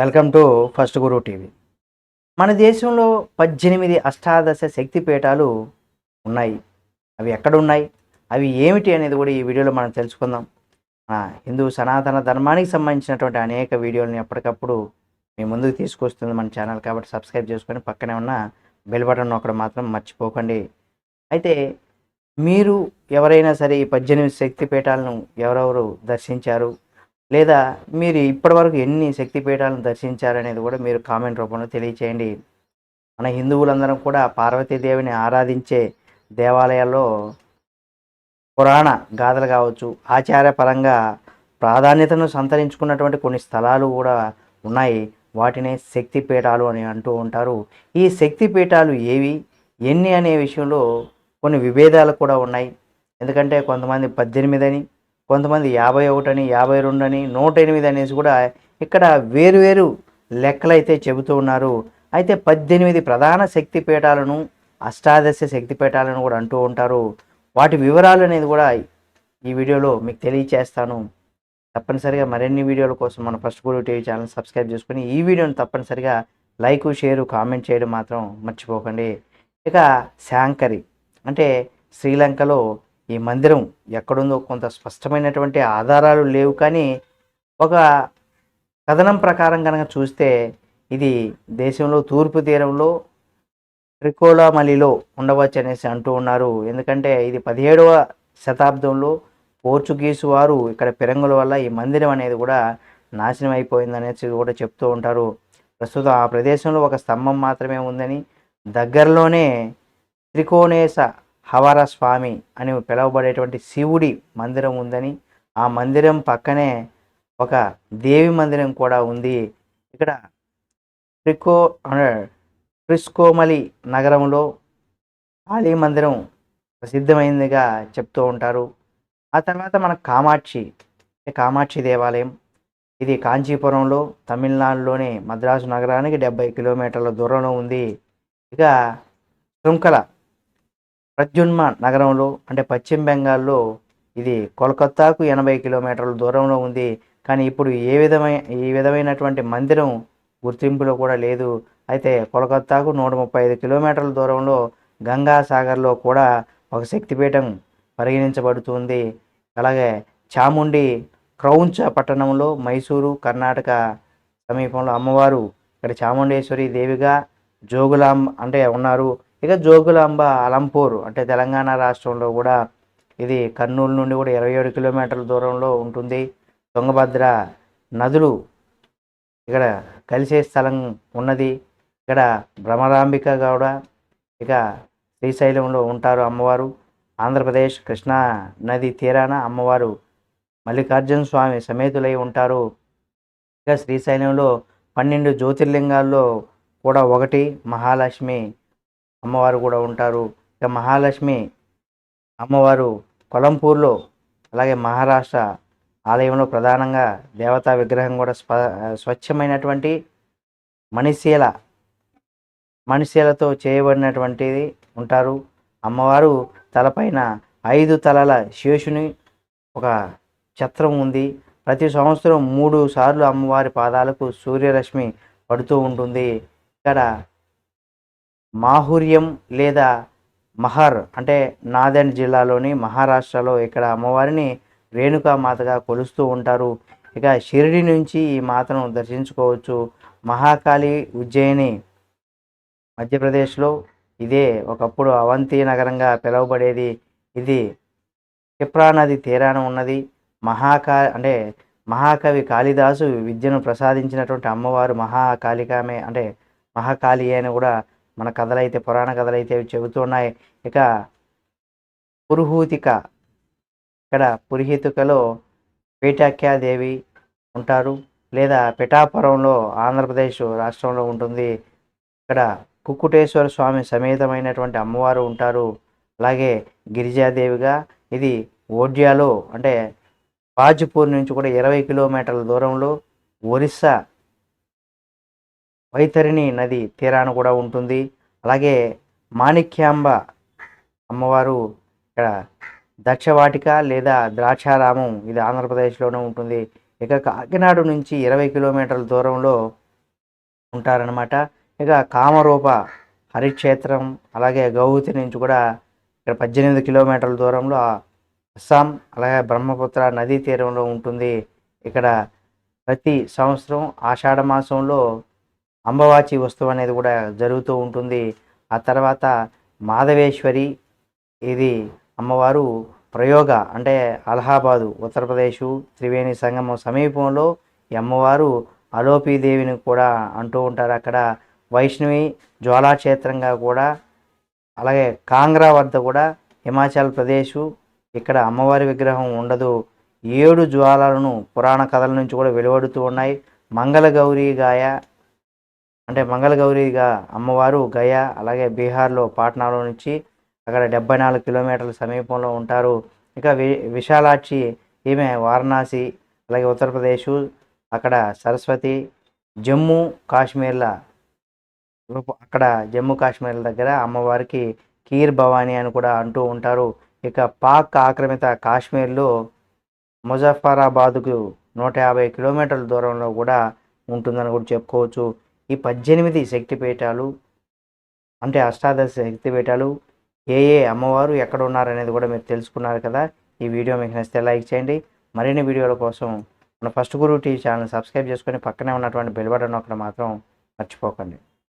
Welcome to first Guru TV. మన దేశంలో పద్దెనిమిది అష్టాదశ శక్తి పీఠాలు ఉన్నాయి. అవి ఎక్కడ ఉన్నాయి అవి ఏమిటి అనేది కూడా ఈ వీడియోలో మనం తెలుసుకుందాం. మన హిందూ సనాతన ధర్మానికి సంబంధించినటువంటి అనేక వీడియోలను ఎప్పటికప్పుడు మీ ముందుకు తీసుకొస్తుంది మన ఛానల్ కాబట్టి సబ్స్క్రైబ్ చేసుకొని పక్కనే ఉన్న బెల్ బటన్ నొక్కడం మాత్రం మర్చిపోకండి. అయితే మీరు ఎవరైనా సరే ఈ పద్దెనిమిది శక్తి పీఠాలను ఎవరెవరు దర్శించారు? లేదా మీరు ఇప్పటివరకు ఎన్ని శక్తి పీఠాలను దర్శించారనేది కూడా మీరు కామెంట్ రూపంలో తెలియచేయండి. మన హిందువులందరం కూడా పార్వతీదేవిని ఆరాధించే దేవాలయాల్లో పురాణ గాథలు కావచ్చు ఆచారపరంగా ప్రాధాన్యతను సంతరించుకున్నటువంటి కొన్ని స్థలాలు కూడా ఉన్నాయి. వాటినే శక్తి పీఠాలు అని అంటూ ఉంటారు. ఈ శక్తి పీఠాలు ఏవి? ఎన్ని అనే విషయంలో కొన్ని విభేదాలు కూడా ఉన్నాయి. ఎందుకంటే కొంతమంది పద్దెనిమిది అని కొంతమంది యాభై ఒకటని యాభై రెండు అని నూట ఎనిమిది అనేసి కూడా ఇక్కడ వేరువేరు లెక్కలైతే చెబుతూ ఉన్నారు. అయితే పద్దెనిమిది ప్రధాన శక్తి పీఠాలను అష్టాదశ శక్తి పీఠాలను కూడా అంటూ ఉంటారు. వాటి వివరాలు అనేది కూడా ఈ వీడియోలో మీకు తెలియచేస్తాను. తప్పనిసరిగా మరిన్ని వీడియోల కోసం మన first Guru TV channel subscribe చేసుకుని ఈ వీడియోని తప్పనిసరిగా లైక్ షేర్ కామెంట్ చేయడం మాత్రం మర్చిపోకండి. ఇక శాంకరి అంటే శ్రీలంకలో ఈ మందిరం ఎక్కడుందో కొంత స్పష్టమైనటువంటి ఆధారాలు లేవు. కానీ ఒక కథనం ప్రకారం కనుక చూస్తే ఇది దేశంలో తూర్పు తీరంలో ట్రికోలామలిలో ఉండవచ్చు అనేసి అంటూ ఉన్నారు. ఎందుకంటే ఇది పదిహేడవ శతాబ్దంలో పోర్చుగీసు వారు ఇక్కడ పిరంగుల వల్ల ఈ మందిరం అనేది కూడా నాశనం అయిపోయిందనేసి కూడా చెప్తూ ఉంటారు. ప్రస్తుతం ఆ ప్రదేశంలో ఒక స్తంభం మాత్రమే ఉందని దగ్గరలోనే త్రికోణేశ హవార స్వామి అని పిలువబడేటువంటి శివుడి మందిరం ఉందని ఆ మందిరం పక్కనే ఒక దేవి మందిరం కూడా ఉంది. ఇక్కడ ట్రికో ట్రిస్కోమలి నగరంలో కాళీ మందిరం ప్రసిద్ధమైందిగా చెప్తూ ఉంటారు. ఆ తర్వాత మన కామాక్షి కామాక్షి దేవాలయం. ఇది కాంచీపురంలో తమిళనాడులోని మద్రాసు నగరానికి డెబ్బై కిలోమీటర్ల దూరంలో ఉంది. ఇక శృంఖల ప్రద్యున్మ నగరంలో అంటే పశ్చిమ బెంగాల్లో ఇది కోల్కత్తాకు ఎనభై కిలోమీటర్ల దూరంలో ఉంది. కానీ ఇప్పుడు ఏ విధమైన ఈ విధమైనటువంటి మందిరం గుర్తింపులో కూడా లేదు. అయితే కోల్కత్తాకు నూట ముప్పై ఐదు కిలోమీటర్ల దూరంలో గంగాసాగర్లో కూడా ఒక శక్తిపీఠం పరిగణించబడుతుంది. అలాగే చాముండి క్రౌంచ పట్టణంలో మైసూరు కర్ణాటక సమీపంలో అమ్మవారు ఇక్కడ చాముండేశ్వరి దేవిగా జోగులాం అంటే ఉన్నారు. ఇక జోగులాంబ అలంపూర్ అంటే తెలంగాణ రాష్ట్రంలో కూడా ఇది కర్నూలు నుండి కూడా ఇరవై ఏడు కిలోమీటర్ల దూరంలో ఉంటుంది. తుంగభద్ర నదులు ఇక్కడ కలిసే స్థలం ఉన్నది. ఇక్కడ భ్రమరాంబిక గౌడ ఇక శ్రీశైలంలో ఉంటారు అమ్మవారు. ఆంధ్రప్రదేశ్ కృష్ణా నది తీరాన అమ్మవారు మల్లికార్జున స్వామి సమేతులై ఉంటారు. ఇక శ్రీశైలంలో పన్నెండు జ్యోతిర్లింగాల్లో కూడా ఒకటి మహాలక్ష్మి అమ్మవారు కూడా ఉంటారు. ఇక మహాలక్ష్మి అమ్మవారు కొలంపూర్లో అలాగే మహారాష్ట్ర ఆలయంలో ప్రధానంగా దేవతా విగ్రహం కూడా స్వ స్వచ్ఛమైనటువంటి మణిశీల మణిశీలతో చేయబడినటువంటిది ఉంటారు. అమ్మవారు తలపైన ఐదు తలల శేషుని ఒక ఛత్రం ఉంది. ప్రతి సంవత్సరం మూడు సార్లు అమ్మవారి పాదాలకు సూర్యరశ్మి పడుతూ ఉంటుంది. ఇక్కడ మాహుర్యం లేదా మహర్ అంటే నాదెండ్ జిల్లాలోని మహారాష్ట్రలో ఇక్కడ అమ్మవారిని రేణుకామాతగా కొలుస్తూ ఉంటారు. ఇక షిరిడి నుంచి ఈ మాతను దర్శించుకోవచ్చు. మహాకాళి ఉజ్జయిని మధ్యప్రదేశ్లో ఇదే ఒకప్పుడు అవంతి నగరంగా పిలువబడేది. ఇది క్షిప్రా నది తీరాన ఉన్నది. మహాకా అంటే మహాకవి కాళిదాసు విద్యను ప్రసాదించినటువంటి అమ్మవారు మహాకాళికామే అంటే మహాకాళి అని కూడా మన కథలైతే పురాణ కథలైతే చెబుతున్నాయి ఇక పురుహూతిక ఇక్కడ పురిహితుకలో పీఠాఖ్యాదేవి ఉంటారు. లేదా పిఠాపురంలో ఆంధ్రప్రదేశ్ రాష్ట్రంలో ఉంటుంది. ఇక్కడ కుక్కుటేశ్వర స్వామి సమేతమైనటువంటి అమ్మవారు ఉంటారు. అలాగే గిరిజాదేవిగా ఇది ఓడ్యాలో అంటే బాజ్పూర్ నుంచి కూడా ఇరవై కిలోమీటర్ల దూరంలో ఒరిస్సా వైతరిణి నది తీరాన కూడా ఉంటుంది. అలాగే మాణిక్యాంబ అమ్మవారు ఇక్కడ దక్షవాటిక లేదా ద్రాక్షారామం ఇది ఆంధ్రప్రదేశ్లోనే ఉంటుంది. ఇక కాకినాడ నుంచి ఇరవై కిలోమీటర్ల దూరంలో ఉంటారనమాట ఇక కామరూప హరిక్షేత్రం అలాగే గౌహతి నుంచి కూడా ఇక్కడ పద్దెనిమిది కిలోమీటర్ల దూరంలో అస్సాం అలాగే బ్రహ్మపుత్ర నదీ తీరంలో ఉంటుంది. ఇక్కడ ప్రతి సంవత్సరం ఆషాఢ మాసంలో అంబవాచి ఉత్సవం అనేది కూడా జరుగుతూ ఉంటుంది. ఆ తర్వాత మాధవేశ్వరి ఇది అమ్మవారు ప్రయోగ అంటే అలహాబాదు ఉత్తరప్రదేశ్ త్రివేణి సంగమం సమీపంలో ఈ అమ్మవారు అలోపీదేవిని కూడా అంటూ ఉంటారు. అక్కడ వైష్ణవి జ్వాలాక్షేత్రంగా కూడా అలాగే కాంగ్రా వద్ద కూడా హిమాచల్ ప్రదేశ్ ఇక్కడ అమ్మవారి విగ్రహం ఉండదు. ఏడు జ్వాలలను పురాణ కథల నుంచి కూడా వెలువడుతూ ఉన్నాయి. మంగళగౌరి గాయ అంటే మంగళగౌరిగా అమ్మవారు గయా అలాగే బీహార్లో పాట్నాలో నుంచి అక్కడ డెబ్బై నాలుగు కిలోమీటర్ల సమీపంలో ఉంటారు. ఇక వి విశాలాక్షి ఈమె వారణాసి అలాగే ఉత్తరప్రదేశ్ అక్కడ సరస్వతి జమ్మూ కాశ్మీర్ల అక్కడ జమ్మూ కాశ్మీర్ దగ్గర అమ్మవారికి కీర్ భవానీ అని కూడా అంటూ ఉంటారు. ఇక పాక్ ఆక్రమిత కాశ్మీర్లో ముజఫరాబాద్కు నూట యాభై కిలోమీటర్ల దూరంలో కూడా ఉంటుందని కూడా చెప్పుకోవచ్చు. ఈ పద్దెనిమిది శక్తిపీఠాలు అంటే అష్టాదశ శక్తిపీఠాలు ఏ ఏ అమ్మవారు ఎక్కడ ఉన్నారనేది కూడా మీరు తెలుసుకున్నారు కదా. ఈ వీడియో మీకు నచ్చితే లైక్ చేయండి. మరిన్ని వీడియోల కోసం మన first Guru TV channel subscribe చేసుకొని పక్కనే ఉన్నటువంటి బెల్ బటన్ నొక్కడం మాత్రం మర్చిపోకండి.